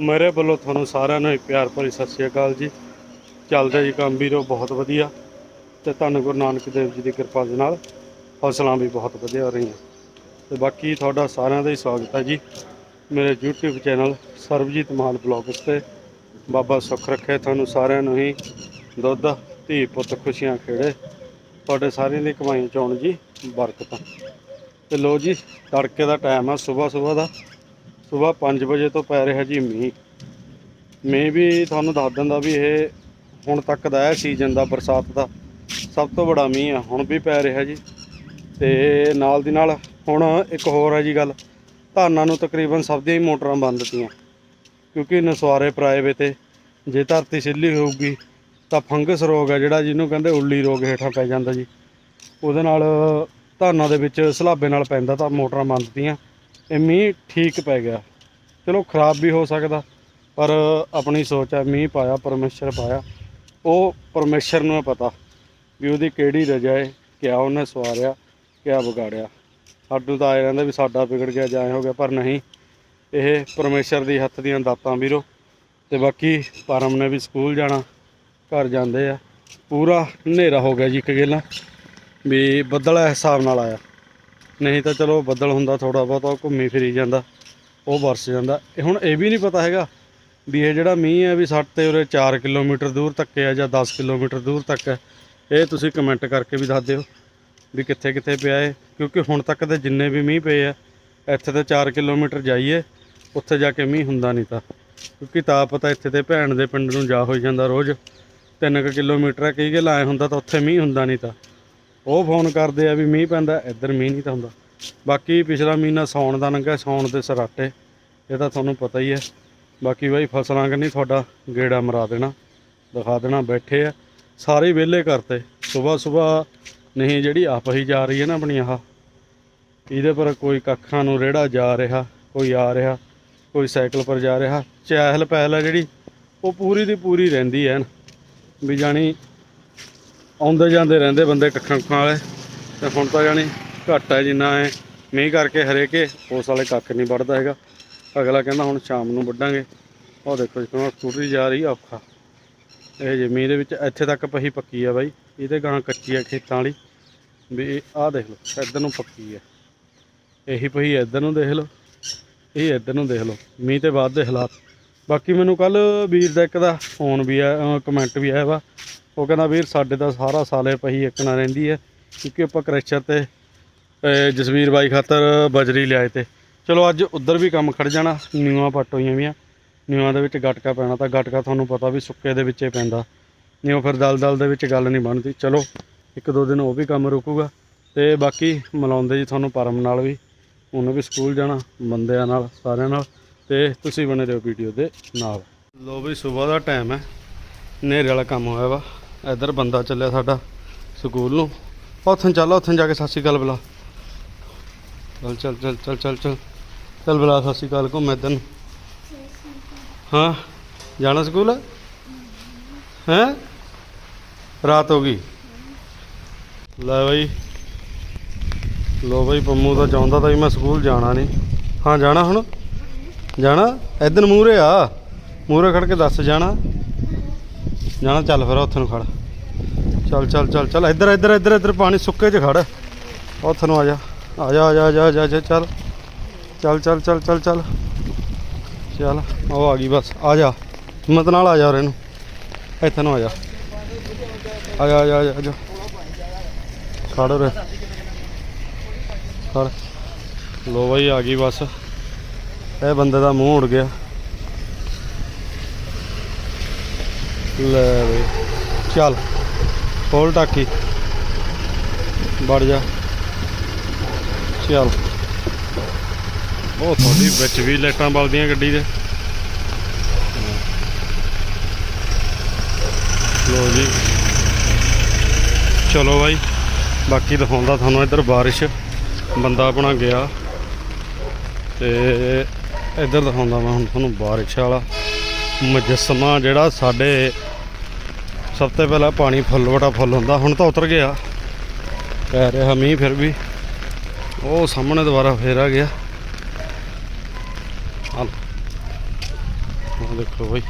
ਮੇਰੇ ਵੱਲੋਂ ਤੁਹਾਨੂੰ ਸਾਰਿਆਂ ਨੂੰ ਇੱਕ ਪਿਆਰ ਭਰੀ ਸਤਿ ਸ਼੍ਰੀ ਅਕਾਲ ਜੀ। ਚੱਲਦਾ ਜੀ ਕੰਮ ਵੀਰੋ, ਬਹੁਤ ਵਧੀਆ। ਤੇ ਤੁਹਾਨੂੰ ਗੁਰੂ ਨਾਨਕ ਦੇਵ ਜੀ ਦੀ ਕਿਰਪਾ ਦੇ ਨਾਲ ਫਸਲਾਂ ਵੀ ਬਹੁਤ ਵਧੀਆ ਹੋ ਰਹੀਆਂ। ਤੇ ਬਾਕੀ ਤੁਹਾਡਾ ਸਾਰਿਆਂ ਦਾ ਹੀ ਸਵਾਗਤ ਹੈ ਜੀ। ਮੇਰੇ YouTube channel Sarabjit Maal blogs ਤੇ ਬਾਬਾ ਸੁੱਖ ਰੱਖੇ, ਤੁਹਾਨੂੰ ਸਾਰਿਆਂ ਨੂੰ ਹੀ ਦੁੱਧ, ਧੀ ਪੁੱਤ ਖੁਸ਼ੀਆਂ ਖੇੜੇ। ਤੁਹਾਡੇ ਸਾਰਿਆਂ ਦੀ ਕਮਾਈ ਚੋਣ ਜੀ, ਬਰਕਤਾਂ। ਤੇ ਲੋ ਜੀ, ਤੜਕੇ ਦਾ ਟਾਈਮ ਆ ਸਵੇਰ ਸਵੇਰ ਦਾ। ਸਵੇਰ 5 ਵਜੇ ਤੋਂ ਪੈ ਰਿਹਾ ਜੀ ਮੀਂਹ। ਮੀਂਹ ਵੀ ਤੁਹਾਨੂੰ ਦੱਸ ਦਿੰਦਾ ਵੀ ਇਹ ਹੁਣ ਤੱਕ ਦਾ ਹੈ ਸੀਜ਼ਨ ਦਾ ਬਰਸਾਤ ਦਾ ਸਭ ਤੋਂ ਬੜਾ ਮੀਂਹ ਆ, ਹੁਣ ਵੀ ਪੈ ਰਿਹਾ ਜੀ। ਤੇ ਨਾਲ ਦੀ ਨਾਲ ਹੁਣ ਇੱਕ ਹੋਰ ਹੈ ਜੀ ਗੱਲ, ਧਾਨਾਂ ਨੂੰ ਤਕਰੀਬਨ ਸਭ ਦੀਆਂ ਹੀ ਮੋਟਰਾਂ ਬੰਦ ਤੀਆਂ। ਕਿਉਂਕਿ ਨਸਵਾਰੇ ਪਰਾਏ ਵੇ ਤੇ ਜੇ ਧਰਤੀ ਸਿੱਲੀ ਹੋਊਗੀ ਤਾਂ ਫੰਗਸ ਰੋਗ ਹੈ ਜਿਹੜਾ ਜਿਹਨੂੰ ਕਹਿੰਦੇ ਉੱਲੀ ਰੋਗ ਹੇਠਾਂ ਪੈ ਜਾਂਦਾ ਜੀ। ਉਹਦੇ ਨਾਲ ਧਾਨਾਂ ਦੇ ਵਿੱਚ ਸਲਾਬੇ ਨਾਲ ਪੈਂਦਾ ਤਾਂ ਮੋਟਰਾਂ ਬੰਦ ਤੀਆਂ। ਇਹ ਮੀਂਹ ਠੀਕ ਪੈ ਗਿਆ। ਚਲੋ ਖਰਾਬ ਵੀ ਹੋ ਸਕਦਾ, ਪਰ ਆਪਣੀ ਸੋਚ ਹੈ, ਮੀਂਹ ਪਾਇਆ, ਪਰਮੇਸ਼ਰ ਪਾਇਆ। ਉਹ ਪਰਮੇਸ਼ਰ ਨੂੰ ਪਤਾ ਵੀ ਉਹਦੀ ਕਿਹੜੀ ਰਜਾ ਹੈ ਕਿਆ ਉਹਨੇ ਸਵਾਰਿਆ, ਕਿਆ ਵਿਗਾੜਿਆ। ਸਾਡੂ ਤਾਂ ਆਏ ਰਹਿੰਦਾ ਵੀ ਸਾਡਾ ਵਿਗੜ ਗਿਆ ਜਾਂ ਐਂ ਹੋ ਗਿਆ, ਪਰ ਨਹੀਂ। ਇਹ ਪਰਮੇਸ਼ਰ ਦੀ ਹੱਥ ਦੀਆਂ ਦਾਤਾਂ ਵੀਰੋ। ਤੇ ਬਾਕੀ ਪਰਮ ਨੇ ਵੀ ਸਕੂਲ ਜਾਣਾ, ਘਰ ਜਾਂਦੇ ਆ। ਪੂਰਾ ਹਨੇਰਾ ਹੋ ਗਿਆ ਜੀ ਇੱਕ ਗੇਲਾ, ਵੀ ਬੱਦਲ ਹਿਸਾਬ ਨਾਲ ਆਇਆ। ਨਹੀਂ ਤਾਂ ਚਲੋ ਬੱਦਲ ਹੁੰਦਾ ਥੋੜਾ ਬਹੁਤਾ, ਉਹ ਘੁੰਮੀ ਫਿਰੀ ਜਾਂਦਾ, ਉਹ ਵਰਸ ਜਾਂਦਾ। ਇਹ ਹੁਣ ਇਹ ਵੀ ਨਹੀਂ ਪਤਾ ਹੈਗਾ ਵੀ ਇਹ ਜਿਹੜਾ ਮੀਂਹ ਹੈ ਵੀ ਸਾਡੇ ਤੇ ਉਰੇ 4 ਕਿਲੋਮੀਟਰ ਦੂਰ ਤੱਕ ਹੈ ਜਾਂ 10 ਕਿਲੋਮੀਟਰ ਦੂਰ ਤੱਕ ਹੈ, ਇਹ ਤੁਸੀਂ ਕਮੈਂਟ ਕਰਕੇ ਵੀ ਦੱਸ ਦਿਓ ਵੀ ਕਿੱਥੇ ਕਿੱਥੇ ਪਿਆ ਹੈ ਕਿਉਂਕਿ ਹੁਣ ਤੱਕ ਦੇ ਜਿੰਨੇ ਵੀ ਮੀਂਹ ਪਏ ਆ, ਇੱਥੇ ਤੇ 4 ਕਿਲੋਮੀਟਰ ਜਾਈਏ, ਉੱਥੇ ਜਾ ਕੇ ਮੀਂਹ ਹੁੰਦਾ ਨਹੀਂ ਤਾਂ। ਕਿਉਂਕਿ ਤਾਂ ਪਤਾ ਇੱਥੇ ਤੇ ਭੈਣ ਦੇ ਪਿੰਡ ਨੂੰ ਜਾ ਹੋਈ ਜਾਂਦਾ ਰੋਜ਼ 3 ਕਿਲੋਮੀਟਰ ਹੈ, ਕਈ ਗੱਲ ਲਾਏ ਹੁੰਦਾ ਤਾਂ ਉੱਥੇ ਮੀਂਹ ਹੁੰਦਾ ਨਹੀਂ ਤਾਂ। ਉਹ ਫੋਨ ਕਰਦੇ ਆ ਵੀ ਮੀਂਹ ਪੈਂਦਾ, ਇੱਧਰ ਮੀਂਹ ਨਹੀਂ ਤਾਂ ਹੁੰਦਾ। ਬਾਕੀ ਪਿਛਲਾ ਮਹੀਨਾ ਸੌਣ ਦਾ ਲੰਘਿਆ ਸੌਣ ਦੇ ਸਰਾਟੇ, ਇਹ ਤਾਂ ਤੁਹਾਨੂੰ ਪਤਾ ਹੀ ਹੈ। ਬਾਕੀ ਬਾਈ, ਫਸਲਾਂ ਕੰਨੀ ਤੁਹਾਡਾ ਗੇੜਾ ਮਰਾ ਦੇਣਾ, ਦਿਖਾ ਦੇਣਾ, ਬੈਠੇ ਆ। ਸਾਰੇ ਵਿਹਲੇ ਕਰਤੇ। ਸਵੇਰ ਸਵੇਰ ਨਹੀਂ, ਜਿਹੜੀ ਆਪ ਹੀ ਜਾ ਰਹੀ ਹੈ ਨਾ ਆਪਣੀ ਆਹ। ਇਹਦੇ ਪਰ ਕੋਈ ਕੱਖਾਂ ਨੂੰ ਰੇੜਾ ਜਾ ਰਿਹਾ, ਕੋਈ ਆ ਰਿਹਾ, ਕੋਈ ਸਾਈਕਲ ਪਰ ਜਾ ਰਿਹਾ। ਚਹਿਲ ਪਹਿਲ ਹੈ ਜਿਹੜੀ, ਉਹ ਪੂਰੀ ਦੀ ਪੂਰੀ ਰਹਿੰਦੀ ਹੈ ਵੀ ਜਾਣੀ ਆਉਂਦੇ ਜਾਂਦੇ ਰਹਿੰਦੇ ਬੰਦੇ ਕੱਖਾਂ ਕੁੱਖਾਂ ਵਾਲੇ। ਤੇ ਹੁਣ ਤਾਂ ਜਾਣੀ ਘੱਟ ਹੈ ਜਿੰਨਾ ਹੈ ਮੀਂਹ ਕਰਕੇ ਹਰੇਕੇ, ਉਸ ਵਾਲੇ ਕੱਖ ਨਹੀਂ ਵੱਢਦਾ ਹੈਗਾ। ਅਗਲਾ ਕਹਿੰਦਾ ਹੁਣ ਸ਼ਾਮ ਨੂੰ ਵੱਢਾਂਗੇ। ਉਹ ਦੇਖੋ ਜੀ ਕਿਵੇਂ ਸਕੂਟਰੀ ਜਾ ਰਹੀ ਔਖਾ। ਇਹ ਜੇ ਮੀਂਹ ਦੇ ਵਿੱਚ ਇੱਥੇ ਤੱਕ ਪਹੀ ਪੱਕੀ ਆ ਬਾਈ। ਇਹਦੇ ਗਾਂ ਕੱਚੀ ਆ ਖੇਤਾਂ ਵਾਲੀ। ਵੀ ਆਹ ਦੇਖ ਲਓ, ਇੱਧਰ ਨੂੰ ਪੱਕੀ ਆ। ਇਹੀ ਪਹੀ ਇੱਧਰ ਨੂੰ ਦੇਖ ਲਓ। ਇਹ ਇੱਧਰ ਨੂੰ ਦੇਖ ਲਓ। ਮੀਂਹ ਤੇ ਬਾਅਦ ਦੇ ਹਾਲਾਤ। ਬਾਕੀ ਮੈਨੂੰ ਕੱਲ ਵੀਰ ਦਾ ਇੱਕ ਦਾ ਫੋਨ ਵੀ ਆ ਕਮੈਂਟ ਵੀ ਆਇਆ ਵਾ। ਉਹ ਕਹਿੰਦਾ ਵੀਰ ਸਾਡੇ ਤਾਂ ਸਾਰਾ ਸਾਲੇ ਪਹੀ ਇੱਕ ਨਾ ਰਹਿੰਦੀ ਹੈ, ਕਿਉਂਕਿ ਆਪਾਂ ਕਰੈਸ਼ਰ ਤੇ ਜਸਵੀਰ ਬਾਈ ਖਾਤਰ ਬਜਰੀ ਲਿਆਏ ਤੇ। ਚਲੋ ਅੱਜ ਉੱਧਰ ਵੀ ਕੰਮ ਖੜ ਜਾਣਾ ਨਿਊਆਂ ਪੱਟ ਹੋਈਆਂ ਵੀਆਂ। ਨਿਊਆਂ ਦੇ ਵਿੱਚ ਗਟਕਾ ਪੈਣਾ ਤਾਂ ਗਟਕਾ ਤੁਹਾਨੂੰ ਪਤਾ ਵੀ ਸੁੱਕੇ ਦੇ ਵਿੱਚੇ ਪੈਂਦਾ। ਨਿਊ ਫਿਰ ਦਲ ਦਲ ਦੇ ਵਿੱਚ ਗੱਲ ਨਹੀਂ ਬਣਦੀ। ਚਲੋ, ਇੱਕ ਦੋ ਦਿਨ ਉਹ ਵੀ ਕੰਮ ਰੁਕੂਗਾ। ਤੇ ਬਾਕੀ ਮਿਲਾਉਂਦੇ ਜੀ ਤੁਹਾਨੂੰ ਪਰਮ ਨਾਲ ਵੀ। ਉਹਨੇ ਵੀ ਸਕੂਲ ਜਾਣਾ, ਬੰਦਿਆਂ ਨਾਲ, ਸਾਰਿਆਂ ਨਾਲ। ਤੇ ਤੁਸੀਂ ਬਣੇ ਰਹੋ ਵੀਡੀਓ ਦੇ ਨਾਲ। ਲੋ ਵੀ ਸਵੇਰ ਦਾ ਟਾਈਮ ਹੈ। ਹਨੇਰੇ ਵਾਲਾ ਕੰਮ ਹੋਇਆ ਵਾ। ਇੱਧਰ ਬੰਦਾ ਚੱਲਿਆ ਸਾਡਾ ਸਕੂਲ ਨੂੰ। ਉੱਥੇ ਚੱਲ, ਉੱਥੇ ਜਾ ਕੇ ਸਤਿ ਸ਼੍ਰੀ ਅਕਾਲ ਬੁਲਾ। ਚੱਲ ਚੱਲ ਚੱਲ ਚੱਲ ਚੱਲ ਚੱਲ। ਚੱਲ ਬੁਲਾ ਸਤਿ ਸ਼੍ਰੀ ਅਕਾਲ ਘੁੰਮ ਇੱਧਰ ਨੂੰ। ਹਾਂ, ਜਾਣਾ ਸਕੂਲ? ਹੈ? ਰਾਤ ਹੋ ਗਈ। ਲੈ ਬਈ। ਲੋ ਬਈ, ਪੰਮੂ ਤਾਂ ਚਾਹੁੰਦਾ ਤਾਂ ਵੀ ਮੈਂ ਸਕੂਲ ਜਾਣਾ ਨਹੀਂ। ਹਾਂ, ਜਾਣਾ ਹੁਣ। ਜਾਣਾ? ਇੱਧਰ ਮੂਹਰੇ ਆ। ਮੂਹਰੇ ਖੜ ਕੇ ਦੱਸ, ਜਾਣਾ? ਜਾਣਾ ਚੱਲ ਫਿਰ ਉੱਥੇ ਨੂੰ ਖੜ। ਚੱਲ ਚੱਲ ਚੱਲ ਚੱਲ ਇੱਧਰ ਇੱਧਰ ਇੱਧਰ ਇੱਧਰ ਪਾਣੀ ਸੁੱਕੇ 'ਚ ਖੜ। ਉੱਥੇ ਨੂੰ ਆ ਜਾ। ਆ ਜਾ ਆ ਜਾ ਆ ਜਾ, ਚੱਲ। ਚੱਲ ਚੱਲ ਚੱਲ ਚੱਲ ਚੱਲ। ਚੱਲ ਉਹ ਆ ਗਈ ਬਸ। ਆ ਜਾ। ਹਿੰਮਤ ਨਾਲ ਆ ਜਾ ਉਰੇ ਨੂੰ। ਇੱਥੇ ਨੂੰ ਆ ਜਾ ਆ ਜਾ ਆ ਜਾ ਆ ਜਾ, ਖੜ ਉਰੇ। ਖੜ। ਲੋ ਬਈ ਆ ਗਈ ਬਸ। ਇਹ ਬੰਦੇ ਦਾ ਮੂੰਹ ਉੜ ਗਿਆ। ਲੈ ਬਈ। ਚੱਲ, ਖੋਲ ਟਾਕੀ। ਵੜ ਜਾ। ਚੱਲ। ਉਹ ਤੁਹਾਡੀ ਵਿੱਚ ਵੀ ਲਾਈਟਾਂ ਬਲਦੀਆਂ ਗੱਡੀ ਦੇ। ਲੋ ਜੀ। ਚਲੋ ਬਾਈ, ਬਾਕੀ ਦਿਖਾਉਂਦਾ ਤੁਹਾਨੂੰ ਇੱਧਰ ਬਾਰਿਸ਼। ਬੰਦਾ ਆਪਣਾ ਗਿਆ। ਤੇ ਇੱਧਰ ਦਿਖਾਉਂਦਾ ਮੈਂ ਹੁਣ ਤੁਹਾਨੂੰ ਬਾਰਿਸ਼ ਵਾਲਾ। ਮੁਜੱਸਮਾ ਜਿਹੜਾ ਸਾਡੇ ਸਭ ਤੋਂ ਪਹਿਲਾਂ ਪਾਣੀ ਫੁੱਲ ਵਟਾ ਫੁੱਲ ਹੁੰਦਾ, ਹੁਣ ਤਾਂ ਉਤਰ ਗਿਆ। ਪੈ ਰਿਹਾ ਮੀਂਹ ਫਿਰ ਵੀ। ਉਹ ਸਾਹਮਣੇ ਦੁਬਾਰਾ ਫੇਰ ਆ ਗਿਆ। ਆ ਦੇਖੋ ਬਾਈ।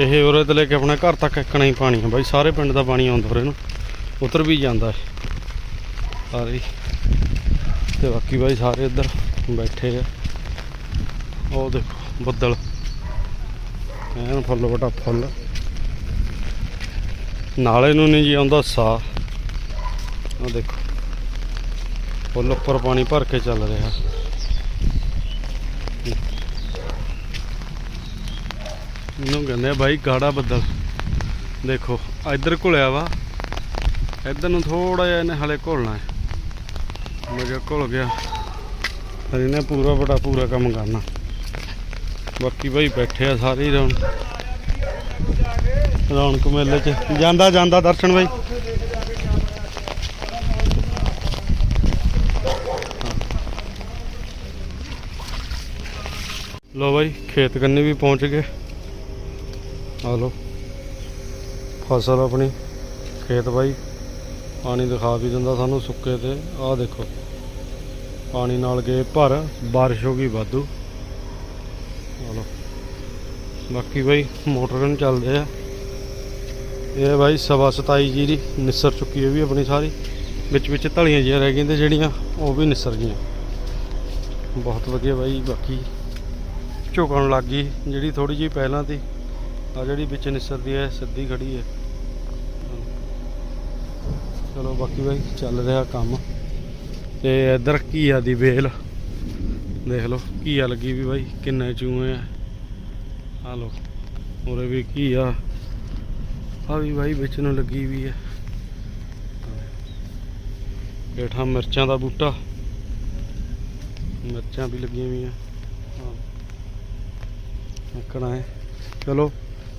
ਇਹ ਉਰੇ 'ਤੇ ਲੈ ਕੇ ਆਪਣੇ ਘਰ ਤੱਕ ਇੱਕਣਾ ਹੀ ਪਾਣੀ ਹੈ ਬਾਈ। ਸਾਰੇ ਪਿੰਡ ਦਾ ਪਾਣੀ ਆਉਂਦਾ ਉਰੇ ਨੂੰ। ਉਤਰ ਵੀ ਜਾਂਦਾ ਹੈ ਸਾਰੇ ਹੀ। ਤੇ ਬਾਕੀ ਬਾਈ ਸਾਰੇ ਇੱਧਰ ਬੈਠੇ ਆ। ਉਹ ਦੇਖੋ ਬੱਦਲ। ਐਨ ਫੁੱਲ ਵਟਾ ਫੁੱਲ। ਨਾਲੇ ਨੂੰ ਨਹੀਂ ਜੀ ਆਉਂਦਾ ਸਾ। ਉਹ ਦੇਖੋ। ਫੁੱਲ ਉੱਪਰ ਪਾਣੀ ਭਰ ਕੇ ਚੱਲ ਰਿਹਾ। ਇਹਨੂੰ ਕਹਿੰਦੇ ਬਾਈ ਗਾੜਾ ਬੱਦਲ। ਦੇਖੋ, ਇੱਧਰ ਘੁਲਿਆ ਵਾ। ਇੱਧਰ ਨੂੰ ਥੋੜਾ ਜਿਹਾ ਇਹਨੇ ਹਲੇ ਘੁਲਣਾ ਹੈ। ਮਜਾ ਘੁਲ ਗਿਆ। ਫਿਰ ਇਹਨੇ ਪੂਰਾ ਬੜਾ ਪੂਰਾ ਕੰਮ ਕਰਨਾ। ਬਾਕੀ ਬਾਈ ਬੈਠੇ ਆ ਸਾਰੇ ਹੀ ਰੌਣ। ਰੌਣਕ ਮੇਲੇ 'ਚ। ਜਾਂਦਾ ਜਾਂਦਾ ਦਰਸ਼ਨ ਬਾਈ। ਲੋ ਬਾਈ, ਖੇਤ ਕੰਨੇ ਵੀ ਪਹੁੰਚ ਗਏ। ਆ ਲੋ ਫਸਲ ਆਪਣੀ, ਖੇਤ ਬਾਈ। ਪਾਣੀ ਦਿਖਾ ਵੀ ਦਿੰਦਾ ਸਾਨੂੰ ਸੁੱਕੇ ਤੇ। ਆਹ ਦੇਖੋ, ਪਾਣੀ ਨਾਲ ਗਏ ਭਰ, ਬਾਰਿਸ਼ ਹੋ ਗਈ ਵਾਧੂ। ਆ ਬਾਕੀ ਬਾਈ, ਮੋਟਰ ਨੂੰ ਚੱਲਦੇ ਆ। ਇਹ ਬਾਈ ਸਵਾ 27 ਜੀ ਦੀ ਨਿਸਰ ਚੁੱਕੀ ਹੈ ਵੀ ਆਪਣੀ ਸਾਰੀ। ਵਿੱਚ ਵਿੱਚ ਧਲੀਆਂ ਜਿਹੀਆਂ ਰਹਿ ਗਈਆਂ ਤੇ ਜਿਹੜੀਆਂ ਉਹ ਵੀ ਨਿਸਰ ਗਈਆਂ। ਬਹੁਤ ਵਧੀਆ ਬਾਈ, ਬਾਕੀ ਝੁਕਣ ਲੱਗ ਗਈ। ਜਿਹੜੀ ਥੋੜੀ ਜਿਹੀ ਪਹਿਲਾਂ ਤੀ ਆ ਜਿਹੜੀ ਵਿੱਚ ਨਿਸਰਦੀ ਹੈ, ਸਿੱਧੀ ਖੜੀ ਹੈ। ਚਲੋ ਬਾਕੀ ਬਾਈ, ਚੱਲ ਰਿਹਾ ਕੰਮ। ਤੇ ਇੱਧਰ ਘੀਆ ਦੀ ਵੇਲ। ਦੇਖ ਲਓ, ਘੀਆ ਲੱਗੀ ਵੀ ਬਾਈ, ਕਿੰਨੇ ਚੂਹੇ ਆ। ਆ ਲਓ, ਉਰੇ ਵੀ ਘੀਆ। ਆ ਵੀ ਬਾਈ ਵਿੱਚ ਨੂੰ ਲੱਗੀ ਵੀ ਹੈ ਹੇਠਾਂ ਮਿਰਚਾਂ ਦਾ ਬੂਟਾ। ਮਿਰਚਾਂ ਵੀ ਲੱਗੀਆਂ ਹੋਈਆਂ। ਆਕਣਾ ਹੈ। ਚਲੋ,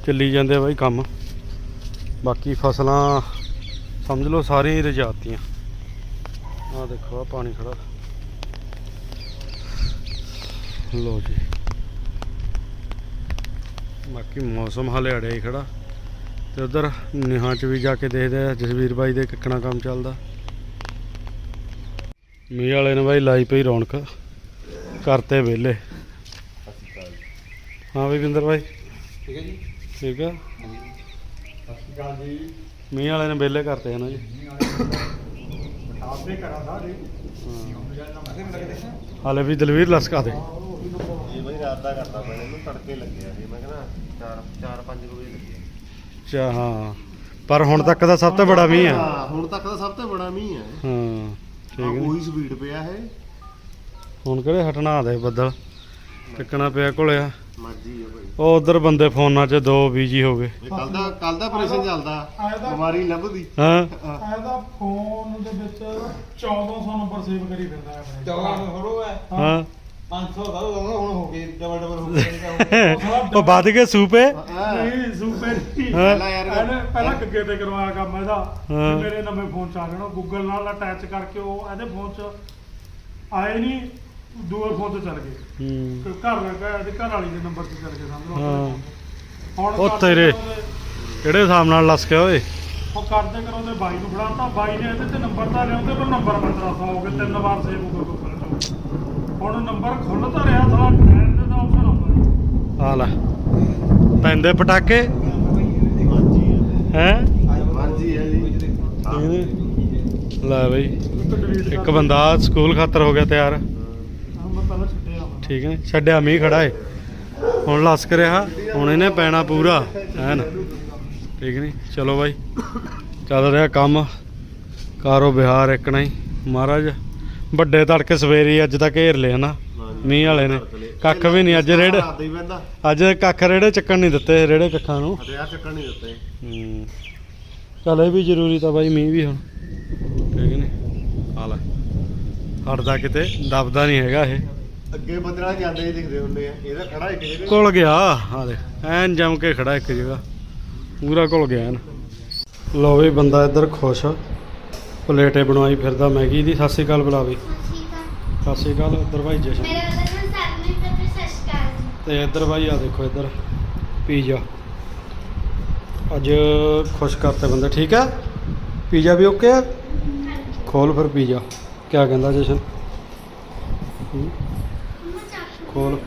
ਚੱਲੀ ਜਾਂਦੇ ਬਾਈ ਕੰਮ। ਬਾਕੀ ਫਸਲਾਂ ਸਮਝ ਲਓ ਸਾਰੀਆਂ ਹੀ ਰਜਾਤੀਆਂ ਆ ਦੇਖੋ ਆ ਪਾਣੀ ਖੜਾ। ਲੋ ਜੀ। ਬਾਕੀ ਮੌਸਮ ਹਾਲੇ ਅੜਿਆ ਹੀ ਖੜਾ। ਤੇ ਉਧਰ ਨਿਹਾਂ ਚ ਵੀ ਜਾ ਕੇ ਦੇਖਦੇ ਆ ਜਸਵੀਰ ਬਾਈ ਦੇ ਕਿੱਕਣਾ ਕੰਮ ਚੱਲਦਾ। ਮੀਂਹ ਵਾਲੇ ਨੇ ਬਾਈ ਲਾਈ ਪਈ ਰੌਣਕ ਕਰਤੇ ਵਿਹਲੇ। ਹਾਂ ਬਈ ਬਿੰਦਰ ਬਾਈ। ਠੀਕ ਹੈ ਜੀ। ਠੀਕ ਆ? ਸਤਿ ਸ਼੍ਰੀ ਅਕਾਲ ਜੀ। ਮੀਂਹ ਵਾਲੇ ਨੇ ਵਿਹਲੇ ਕਰਤੇ ਹਨ ਜੀ। ਆਪਦੇ ਘਰਾਂ ਸਾਰੇ ਹਾਂ। ਹਾਲੇ ਵੀ ਦਲਵੀਰ ਲਸਕਾ ਦੇ। ਇਹ ਬਈ ਰਾਤ ਦਾ ਕਰਦਾ ਮੈਂ ਇਹਨੂੰ ਤੜਕੇ ਲੱਗਿਆ ਸੀ। ਮੈਂ ਕਹਿੰਦਾ 4 4 5 ਵਜੇ ਲੱਗਿਆ। ਚਾ ਹਾਂ। ਪਰ ਹੁਣ ਤੱਕ ਦਾ ਸਭ ਤੋਂ ਬੜਾ ਮੀਂਹ ਹੈ ਹਾਂ ਹੁਣ ਤੱਕ ਦਾ ਸਭ ਤੋਂ ਬੜਾ ਮੀਂਹ ਹੈ ਹਾਂ ਠੀਕ ਹਾਂ, ਹੈ ਉਹੀ ਸਪੀਡ ਪਿਆ ਹੈ ਹੁਣ ਕਿਹੜੇ ਹਟਣਾ ਦੇ ਬੱਦਲ? ਟਿਕਣਾ ਪਿਆ ਕੋਲਿਆ ਮਰਜ਼ੀ ਹੈ ਭਾਈ। ਉਹ ਉਧਰ ਬੰਦੇ ਫੋਨਾਂ 'ਚ ਦੋ ਬੀਜੀ ਹੋ ਗਏ। ਕੱਲ ਦਾ ਕੱਲ ਦਾ ਆਪਰੇਸ਼ਨ ਚੱਲਦਾ। ਬਿਮਾਰੀ ਲੱਭਦੀ। ਹਾਂ। ਇਹਦਾ ਫੋਨ ਦੇ ਵਿੱਚ 1400 ਨੰਬਰ ਸੇਵ ਕਰੀ ਫਿਰਦਾ ਹੈ ਆਪਣੇ। ਥੋੜ੍ਹਾ ਹੈ। ਹਾਂ। 500 ਦਾ ਉਹ ਹੁਣ ਹੋ ਗਏ ਡਬਲ ਡਬਲ ਹੋ ਗਏ। ਉਹ ਵੱਧ ਕੇ ਸੂਪੇ? ਨਹੀਂ ਨਹੀਂ ਹਾਂ। ਪਹਿਲਾਂ ਯਾਰ ਇਹਨੇ ਪਹਿਲਾਂ ਗੱਗੇ ਤੇ ਕਰਵਾਇਆ ਕੰਮ ਇਹਦਾ। ਹਾਂ। ਤੇ ਮੇਰੇ ਨਵੇਂ ਫੋਨ ਚ ਆ ਜਾਣਾ। ਗੂਗਲ ਨਾਲ ਅਟੈਚ ਕਰਕੇ ਉਹ ਇਹਦੇ ਫੋਨ ਚ ਆਏ ਨਹੀਂ ਦੂਏ ਫੋਨ ਤੇ ਚੱਲ ਗਏ। ਹੂੰ। ਤੇ ਘਰ ਲੱਗਾ ਇਹਦੇ ਘਰ ਵਾਲੀ ਦੇ ਨੰਬਰ ਤੇ ਚੱਲ ਗਏ ਸਮਝ ਲਓ। ਹਾਂ। ਹੁਣ ਉਹ ਕਰਦੇ ਤੇਰੇ। ਕਰਾਉਂਦੇ- ਕਿਹੜੇ ਹਿਸਾਬ ਨਾਲ ਲਸਕਿਆ ਓਏ? ਉਹ ਕਰਦੇ ਕਰਾਉਂਦੇ ਬਾਈ ਨੂੰ ਫੜਾਤਾ। ਬਾਈ ਨੇ ਇਹਦੇ ਤੇ ਨੰਬਰ ਤਾਂ ਲਿਆਉਂਦੇ ਪਰ ਨੰਬਰ ਮੰਤਰਾ ਸੌ ਹੋ ਗਏ। ਤਿੰਨ ਵਾਰ ਸੇਵ ਹੋ ਗਏ ਹੁਣ ਨੰਬਰ ਖੁੱਲ ਤਾਂ ਰਿਹਾ ਸਾਲਾ ਟ੍ਰੈਨ ਦੇ ਦਾ ਆਪਸ਼ਨ ਆਉਂਦਾ। ਆ ਲੈ। ਪੈਂਦੇ ਪਟਾਕੇ। ਹੈ? ਹੈ ਮਰਜ਼ੀ ਹੈ ਜੀ। ਲੈ ਬਈ ਇੱਕ ਬੰਦਾ ਸਕੂਲ ਖਾਤਰ ਹੋ ਗਿਆ ਤਿਆਰ। ਠੀਕ ਹੈ ਛੱਡਿਆ ਮੀਂਹ ਖੜਾ ਏ। ਹੁਣ ਲਸਕ ਰਿਹਾ ਹੁਣ ਇਹਨੇ ਪੈਣਾ ਪੂਰਾ ਐਨ ਠੀਕ ਨਹੀਂ? ਚਲੋ ਬਾਈ ਚੱਲ ਰਿਹਾ ਕੰਮ। ਕਾਰੋ ਬਿਹਾਰ ਇੱਕ ਨਹੀਂ। ਮਹਾਰਾਜ ਵੱਡੇ ਤੜਕੇ ਸਵੇਰੇ ਅੱਜ ਤੱਕ ਘੇਰ ਲਿਆ ਨਾ। ਮੀਂਹ ਵਾਲੇ ਨੇ। ਕੱਖ ਵੀ ਨਹੀਂ ਅੱਜ ਰੇੜੇ ਰਾਤ ਹੀ ਪੈਂਦਾ ਅੱਜ ਕੱਖ ਰੇੜੇ ਚੱਕਣ ਨਹੀਂ ਦਿੱਤੇ ਰੇੜੇ ਕੱਖਾਂ ਨੂੰ। ਹਥਿਆਰ ਚੱਕਣ ਨਹੀਂ ਦਿੱਤੇ। ਹੂੰ। ਚੱਲ ਇਹ ਵੀ ਜ਼ਰੂਰੀ ਤਾਂ ਬਾਈ ਮੀਂਹ ਵੀ ਹੁਣ। ਠੀਕ ਨਹੀਂ ਆ ਲੈ। ਹਟਦਾ ਕਿਤੇ ਦਬਦਾ ਨਹੀਂ ਹੈਗਾ ਇਹ। ਅੱਗੇ ਬੱਦਲਾਂ ਜਾਂਦੇ ਹੀ ਦਿਖਦੇ ਹੁੰਦੇ ਆ। ਇਹਦਾ ਖੜਾ ਇੱਕ ਜਗ੍ਹਾ। ਘੁਲ ਗਿਆ। ਆ ਦੇ ਐਨ ਜਮ ਕੇ ਖੜਾ ਇੱਕ ਜਗ੍ਹਾ। ਪੂਰਾ ਘੁਲ ਗਿਆ ਐਨ ਲੋ ਵੀ ਬੰਦਾ ਇੱਧਰ ਖੁਸ਼। ਪਲੇਟੇ ਬਣਵਾਈ ਫਿਰਦਾ ਮੈਗੀ ਦੀ। ਸਤਿ ਸ਼੍ਰੀ ਅਕਾਲ ਬੁਲਾ ਵੀ ਸਤਿ ਸ਼੍ਰੀ ਅਕਾਲ ਇੱਧਰ ਭਾਈ ਜਸ਼ਨ। ਮੇਰਾ ਨਾਮ ਸਰਮੀ ਤੇ ਸਤਿ ਸ਼੍ਰੀ ਅਕਾਲ। ਤੇ ਇੱਧਰ ਭਾਈ ਆ ਦੇਖੋ ਇੱਧਰ ਪੀਜ਼ਾ। ਅੱਜ ਖੁਸ਼ ਕਰਤੇ ਬੰਦੇ ਠੀਕ ਹੈ ਪੀਜ਼ਾ ਵੀ ਓਕੇ ਹੈ ਖੋਲ ਫਿਰ ਪੀਜ਼ਾ। ਕੀ ਕਹਿੰਦਾ ਜਸ਼ਨ? ਖੋਲ।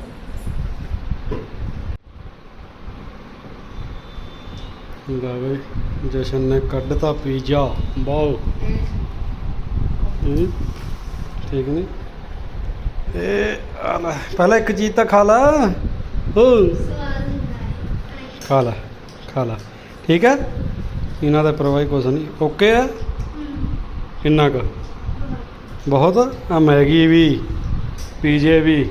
ਹੁੰਦਾ ਬਈ ਜਸ਼ਨ ਨੇ ਕੱਢਤਾ ਪੀਜ਼ਾ। ਵਾਓ। ਠੀਕ ਨਹੀਂ ਇਹ ਆ ਲੈ ਪਹਿਲਾਂ ਇੱਕ ਚੀਜ਼ ਤਾਂ ਖਾ ਲਾ। ਹੋ। ਖਾ ਲਾ ਖਾ ਲਾ। ਠੀਕ ਹੈ? ਇਹਨਾਂ ਦਾ ਪਰਵਾਹ ਕੁਛ ਨਹੀਂ। ਓਕੇ ਹੈ? ਕਿੰਨਾ ਕੁ? ਬਹੁਤ। ਆ ਮੈਗੀ ਵੀ ਪੀਜੇ ਵੀ।